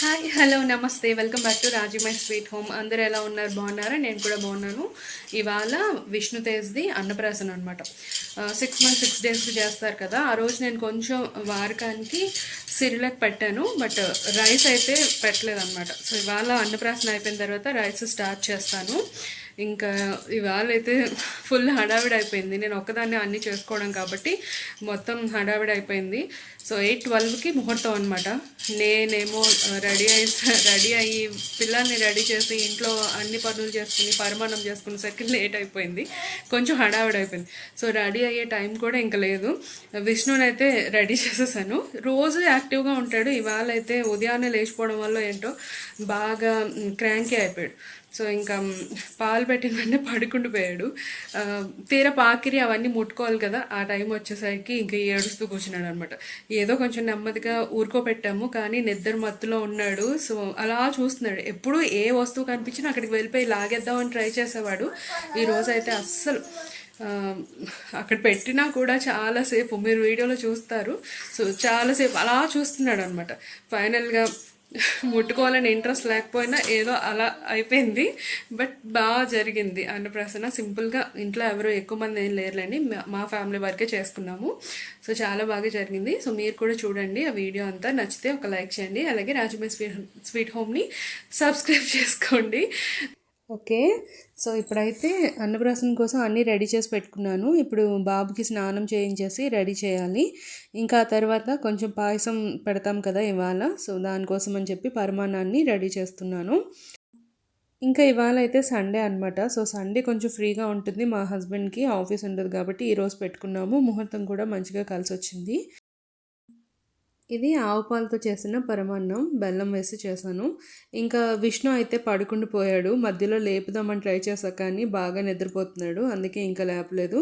Hi hello నమస్తే. Welcome back to Raji my sweet home అందరు ఎలా ఉన్నారు? బాగున్నారా? నేను కూడా బాగున్నాను. ఇవాళ విష్ణు తేజ్ది అన్నప్రాసన అనమాట సిక్స్ మంత్స్ సిక్స్ డేస్ చేస్తారు కదా. ఆ రోజు నేను కొంచెం వారకానికి సిరిలక్ పెట్టాను బట్ రైస్ అయితే పెట్టలేదు అనమాట సో ఇవాళ అన్నప్రాసన అయిపోయిన తర్వాత రైస్ స్టార్ట్ చేస్తాను. ఇంకా ఇవాళ అయితే ఫుల్ హడావిడి అయిపోయింది. నేను ఒక్కదాన్ని అన్నీ చేసుకోవడం కాబట్టి మొత్తం హడావిడి అయిపోయింది. సో ఎయిట్ ట్వెల్వ్కి ముహూర్తం అనమాట నేనేమో రెడీ అయి రెడీ అయ్యి పిల్లల్ని రెడీ చేసి ఇంట్లో అన్ని పనులు చేసుకుని పరిమాణం చేసుకునేసరికి లేట్ అయిపోయింది. కొంచెం హడావిడి అయిపోయింది. సో రెడీ అయ్యే టైం కూడా ఇంకా లేదు. విష్ణుని అయితే రెడీ చేసేసాను. రోజు యాక్టివ్గా ఉంటాడు. ఇవాళ అయితే ఉదయాన్నే లేచిపోవడం వల్ల ఏంటో బాగా క్రాంకీ అయిపోయాడు. సో ఇంకా పాలు పెట్టిందంటే వెంటనే పడుకుండిపోయాడు తీరా తీర పాకిరి అవన్నీ ముట్టుకోవాలి కదా ఆ టైం వచ్చేసరికి ఇంకా ఏడుస్తూ కూర్చున్నాడు అనమాట ఏదో కొంచెం నెమ్మదిగా ఊరుకోపెట్టాము కానీ నిద్ర మత్తులో ఉన్నాడు. సో అలా చూస్తున్నాడు. ఎప్పుడు ఏ వస్తువు కనిపించినా అక్కడికి వెళ్ళిపోయి లాగేద్దామని ట్రై చేసేవాడు. ఈ రోజు అయితే అస్సలు అక్కడ పెట్టినా కూడా చాలాసేపు మీరు వీడియోలో చూస్తారు. సో చాలాసేపు అలా చూస్తున్నాడు అనమాట ఫైనల్గా ముట్టుకోవాలని ఇంట్రెస్ట్ లేకపోయినా ఏదో అలా అయిపోయింది. బట్ బాగా జరిగింది అన్నప్రాసన సింపుల్గా ఇంట్లో ఎవరు ఎక్కువ మంది ఏం లేరులేండి. మా- ఫ్యామిలీ వరకే చేసుకున్నాము. సో చాలా బాగా జరిగింది. సో మీరు కూడా చూడండి ఆ వీడియో అంతా. నచ్చితే ఒక లైక్ చేయండి. అలాగే రాజమే స్వీట్ స్వీట్ హోమ్ని సబ్స్క్రైబ్ చేసుకోండి. ఓకే. సో ఇప్పుడైతే అన్నప్రాసన కోసం అన్నీ రెడీ చేసి పెట్టుకున్నాను. ఇప్పుడు బాబుకి స్నానం చేయించేసి రెడీ చేయాలి. ఇంకా ఆ తర్వాత కొంచెం పాయసం పెడతాం కదా ఇవాళ. సో దానికోసం అని చెప్పి పరిమాణాన్ని రెడీ చేస్తున్నాను. ఇంకా ఇవాళ అయితే సండే అనమాట సో సండే కొంచెం ఫ్రీగా ఉంటుంది. మా హస్బెండ్కి ఆఫీస్ ఉండదు కాబట్టి ఈరోజు పెట్టుకున్నాము. ముహూర్తం కూడా మంచిగా కలిసి వచ్చింది ఇది ఆవు పాలతో చేసిన పరమాన్నం బెల్లం వేసి చేశాను. ఇంకా విష్ణు అయితే పడుకుండి పోయాడు. మధ్యలో లేపుదామని ట్రై చేశా కానీ బాగా నిద్రపోతున్నాడు. అందుకే ఇంకా లేపలేదు.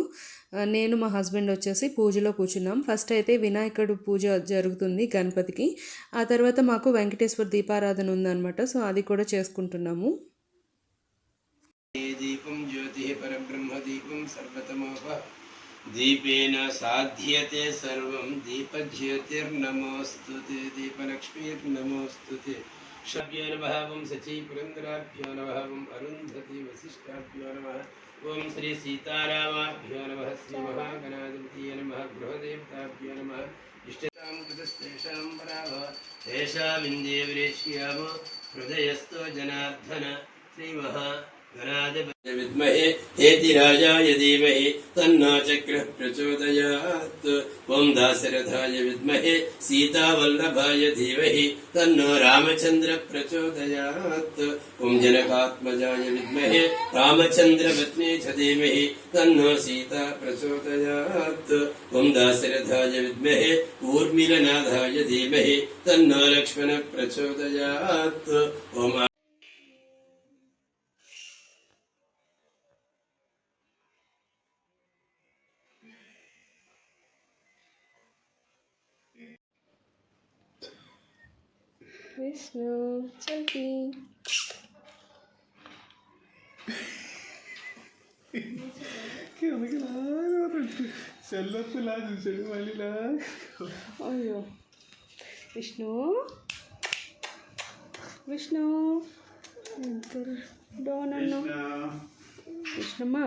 నేను మా హస్బెండ్ వచ్చేసి పూజలో కూర్చున్నాం. ఫస్ట్ అయితే వినాయకుడు పూజ జరుగుతుంది గణపతికి. ఆ తర్వాత మాకు వెంకటేశ్వర దీపారాధన ఉందన్నమాట. సో అది కూడా చేసుకుంటున్నాము. దీపం జ్యోతి పరబ్రహ్మ దీపం సర్వతమోప దీపేన సాధ్యతే సర్వం దీపజ్యోతిర్నమోస్తు దీపలక్ష్మీర్నమోస్తు షభ్యోనభావం సచీపురంద్రాభ్యో నభావం అరుంధతి వశిష్టాభ్యో నమ ఓం శ్రీ సీతారామాభ్యో నమ శ్రీ మహాగణాధిపతియ నమ గృహదేవతాభ్యో నమ. ఇష్టతాం కృతస్తేషాం పరాభ తేషామిందేవరేష్యామ హృదయస్థో జనార్దన శ్రీమహా विद्महे हेतिराजाय धीमहि तन्नो चक्रः प्रचोदयात्। ॐ दाशरथाय विद्महे, सीतावल्लभाय धीमहि, तन्नो रामचन्द्र प्रचोदयात्। ॐ जनकात्मजाय विद्महे रामचन्द्रपत्नी च धीमहि, तन्नो सीता प्रचोदयात्। ॐ दाशरथाय विद्महे, ऊर्मिलनाथाय धीमहि, तन्नो लक्ष्मणः प्रचोदयात्। ॐ విష్ణు చల్పి సెల్లొప్పులా చూసాడు మళ్ళీలా అయ్యో విష్ణు విష్ణు డోనన్ను విష్ణుమ్మా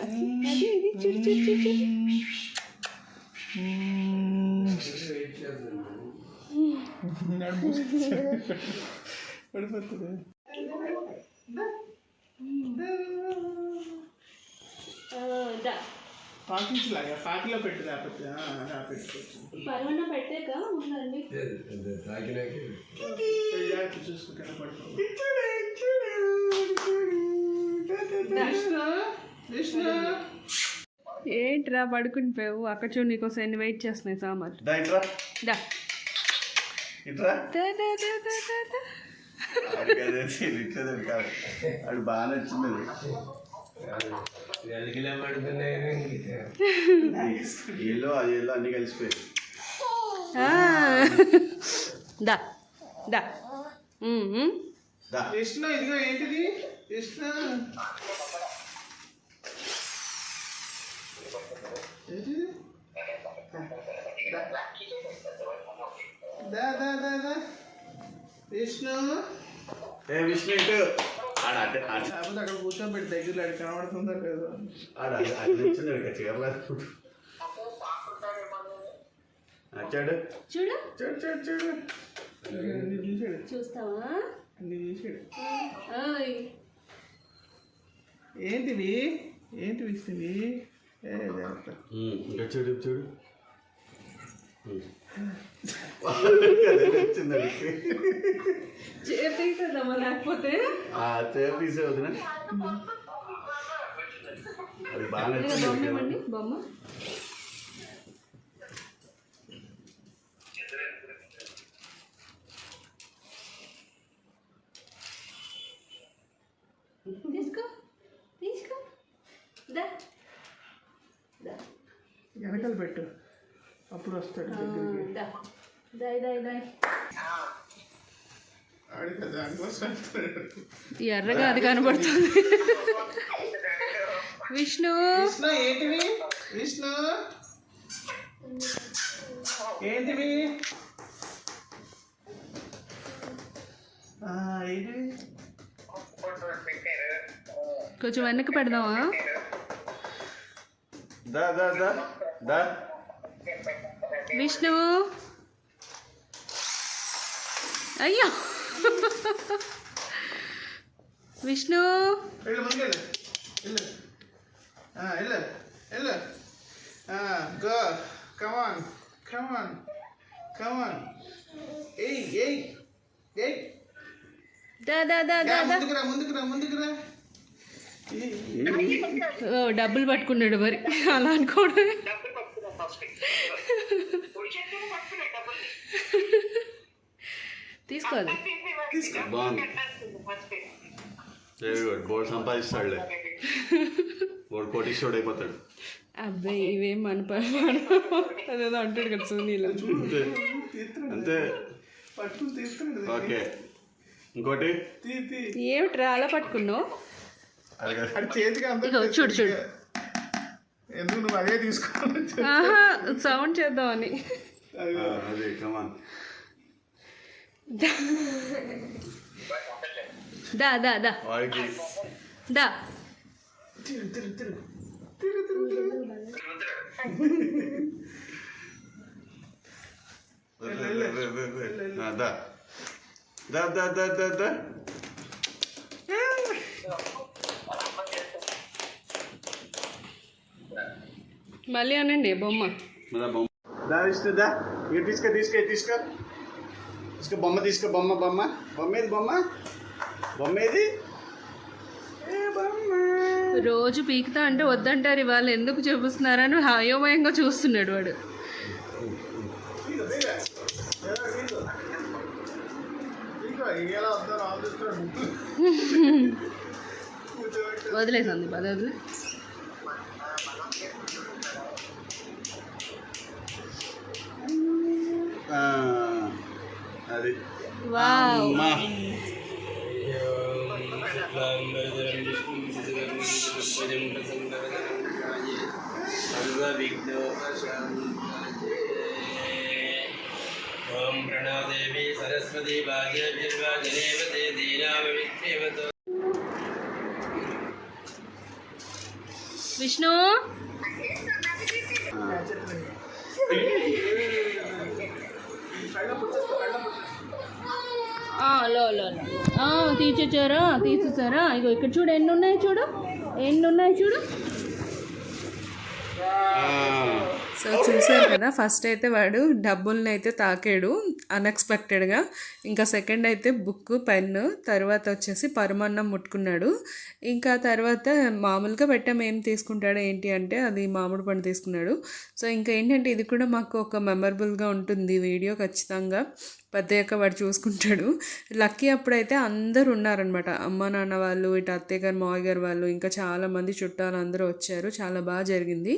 అది అది ఇది చూడు చూడు చూడు. పడిపోతుంది పాకిలో పెట్టు పెట్టాక చూసుకుంటాను పడుకో ఏంట్రా పడుకుని పోయావు? అక్కడ చూడు నీకోసం ఎన్ని వెయిట్ చేస్తున్నాయి సామాన్లు. దా. ఇట్రా? అదే బాగా నచ్చింది ఏలో అది ఏలో అన్ని కలిసిపోయాయి. ఆ. దా కృష్ణ ఇదిగో ఏంటిది? కృష్ణ. ఏంటిది? విష్ణు. ఏ విష్ణు ఇటు. ఆడ అటు అక్కడ కూర్చోబెట్టి దగ్గరలో అక్కడ కనబడుతుందా ఆడ చూడు. చూడు. చూడు చూడు అన్ని చూసాడు. చూస్తావా? అన్ని చూసాడు. ఓయ్. ఏంటివి? ఏంటివి ఇస్తుంది ఏ దేవత. ఇంకా చూడు చూడు. అదే అడిగి తీసేద్దామా లేకపోతే? తీసే వదిన. అది బాగా నచ్చింది బొమ్మ? తీసుకో తీసుకో. దా. దా. వెనకాల పెట్టు. అప్పుడు వస్తాడు దగ్గరికి. దా. ఎర్రగా అది కనబడుతుంది. విష్ణు. విష్ణు ఏంటివి? విష్ణు. ఏంటివి? కొంచెం వెనక్కి పెడదామా? దా దా దా దా. విష్ణు అయ్యో విష్ణు వెళ్ళు ముందుకెళ్ళు వెళ్ళు ఆ, వెళ్ళు వెళ్ళు గో కమాన్ కమాన్ కమాన్ ఏయ్ ఏయ్ ఏయ్ దా దా దా దా దా ముందుకురా ముందుకురా ముందుకురా ఓ, డబ్బులు పట్టుకున్నాడు మరి అలా అనుకోవడం గుడ్ బోర్డు సంపాదిస్తాడులే. బోర్డు కోటీశ్వరుడు అయిపోతాడు అబ్బాయి ఇవేం మన పని అదేదో అంటాడు కదా సునీల్. అంతే. ఓకే. ఇంకోటి? తీ తీ. ఏమిట్రా అలా పట్టుకున్నావు? ఇగో చూడు చూడు. ఎందుకు నువ్వు అదే తీసుకోవాలి ఆహా సౌండ్ చేద్దామని. అది కమాన్ దా దా దా వాడికి దా తిరు తిరు తిరు తిరు తిరు తిరు ఆ, దా దా దా దా దా దా మళ్ళీ అనండి బొమ్మ మన బొమ్మ దా విష్ణు దా ఇక తీసుకో తీసుకో తీసుకో తీసుకో బొమ్మ తీసుకో బొమ్మ బొమ్మ. బొమ్మ ఏది బొమ్మ? బొమ్మ ఏది ఏ బొమ్మ? రోజు పీకుతా అంటే వద్దంటారు ఇవాళ ఎందుకు చూపిస్తున్నారని అయోమయంగా చూస్తున్నాడు వాడు. వదిలేసింది పద వదిలే. அம்மா ஓம் பிரணவதேவி சரஸ்வதி வாஜேவிர்வாஜனேவதே தீனாமவித்யேவதோ விஷ்ணு கள்ள తీసేచ్చారా? తీసేసారా ఇగో ఇక్కడ చూడు ఎన్ని ఉన్నాయి చూడు? ఎన్ని ఉన్నాయి చూడు సో చూసారు కదా ఫస్ట్ అయితే వాడు డబ్బుల్ని అయితే తాకాడు. అన్ఎక్స్పెక్టెడ్గా ఇంకా సెకండ్ అయితే బుక్ పెన్ను తర్వాత వచ్చేసి పరమాన్నం ముట్టుకున్నాడు. ఇంకా తర్వాత మామూలుగా పెట్టాము ఏం తీసుకుంటాడు ఏంటి అంటే అది మామిడి పండు తీసుకున్నాడు. సో ఇంకా ఏంటంటే ఇది కూడా మాకు ఒక మెమరబుల్గా ఉంటుంది వీడియో ఖచ్చితంగా. పెద్దయ్యాక వాడు చూసుకుంటాడు. లక్కీ అప్పుడైతే అందరూ ఉన్నారనమాట అమ్మ నాన్న వాళ్ళు ఇటు అత్తయ్య గారు మావయ్య గారు వాళ్ళు ఇంకా చాలామంది చుట్టాలు అందరూ వచ్చారు. చాలా బాగా జరిగింది.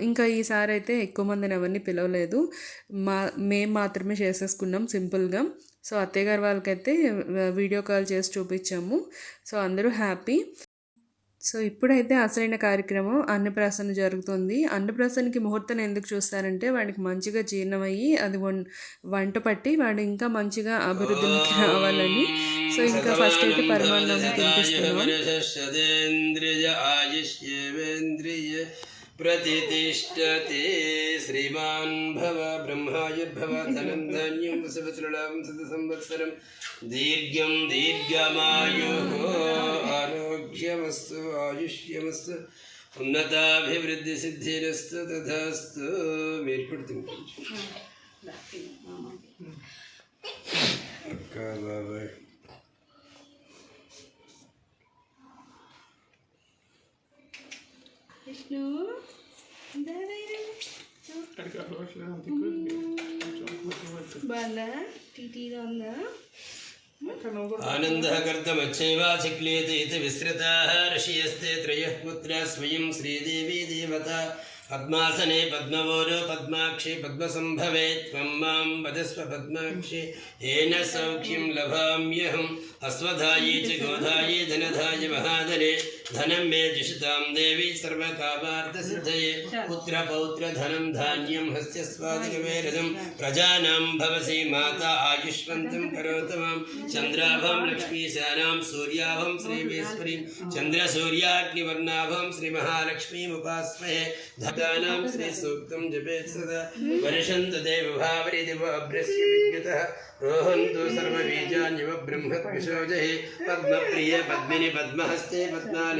ఇంకా ఈసారి అయితే ఎక్కువ మందిని ఎవరిని పిలవలేదు. మా మేము మాత్రమే చేసేసుకున్నాం సింపుల్గా. సో అత్తయ్య గారు వాళ్ళకైతే వీడియో కాల్ చేసి చూపించాము. సో అందరూ హ్యాపీ. సో ఇప్పుడైతే అసలైన కార్యక్రమం అన్నప్రాసన జరుగుతుంది. అన్నప్రాసనకి ముహూర్తం ఎందుకు చూస్తారంటే వాడికి మంచిగా జీర్ణమయ్యి అది వంట పట్టి వాడు ఇంకా మంచిగా అభివృద్ధిలోకి రావాలని. సో ఇంకా ఫస్ట్ అయితే పరమాన్నం తినిపిస్తున్నాం. प्रतिष्ठते श्रीमान् भव ब्रह्मायुर्भव धनं धान्यं वसवतृणां शतसंवत्सरं दीर्घं दीर्घमायुः आरोग्यमस्तु आयुष्यमस्तु ఉన్నతాభివృద్ధిసిద్ధిరస్తు తథాస్తు మీరు కూడా తినిపించు అక్క బాబాయ్ आनन्दः कर्तमच्छैवासि क्लियते इति विसृताः ऋषियस्ते त्रयः स्वयं श्रीदेवी देवता पद्मासने पद्मवोरो पद्माक्षि पद्मसम्भवे त्वं वदस्व पद्माक्षि येन सौख्यं लभाम्यहम् अश्वधायै च गोधायै धनधाय महाधने धनं मे जुषतां देवी सर्वकामार्थसिद्धये पुत्रपौत्रधनं धान्यं हस्यस्वादिकवेरदं प्रजानां भवसि माता आयुष्वन्तं करोतु माँ। चन्द्राभं लक्ष्मीशानां सूर्याभं श्रीमेश्वरीं चन्द्रसूर्याग्निवर्णाभं श्रीमहालक्ष्मीमुपास्महे। भक्तानां श्रीसूक्तं जपेत् सदा वर्षन्तु देवभावरिदिव अभ्रस्य विद्युतः। रोहन्तु सर्वबीजान्यव ब्रह्मत्विषोजहि पद्मप्रिय पद्मिनि पद्महस्ते पद्मालय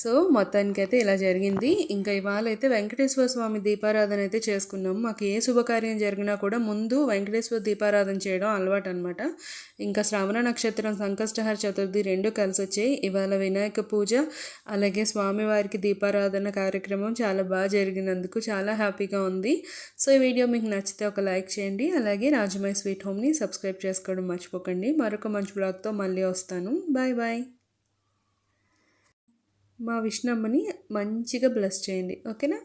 సో మొత్తానికి అయితే ఇలా జరిగింది. ఇంకా ఇవాళ అయితే వెంకటేశ్వర స్వామి దీపారాధన అయితే చేసుకున్నాం. మాకు ఏ శుభకార్యం జరిగినా కూడా ముందు వెంకటేశ్వర దీపారాధన చేయడం అలవాటు అనమాట ఇంకా శ్రావణ నక్షత్రం సంకష్టహర చతుర్థి రెండు కలిసి వచ్చాయి ఇవాళ వినాయక పూజ అలాగే స్వామివారికి దీపారాధన కార్యక్రమం చాలా బాగా జరిగినందుకు చాలా హ్యాపీగా ఉంది. సో ఈ వీడియో మీకు నచ్చితే ఒక లైక్ చేయండి. అలాగే రాజమై స్వీట్ హోమ్ని సబ్స్క్రైబ్ చేసుకోవడం మర్చిపోకండి. మరొక మంచి బ్లాగ్తో మళ్ళీ వస్తాను. Bye bye. మా విష్ణమ్మని మంచిగా బ్లెస్ చేయండి. ఓకేనా?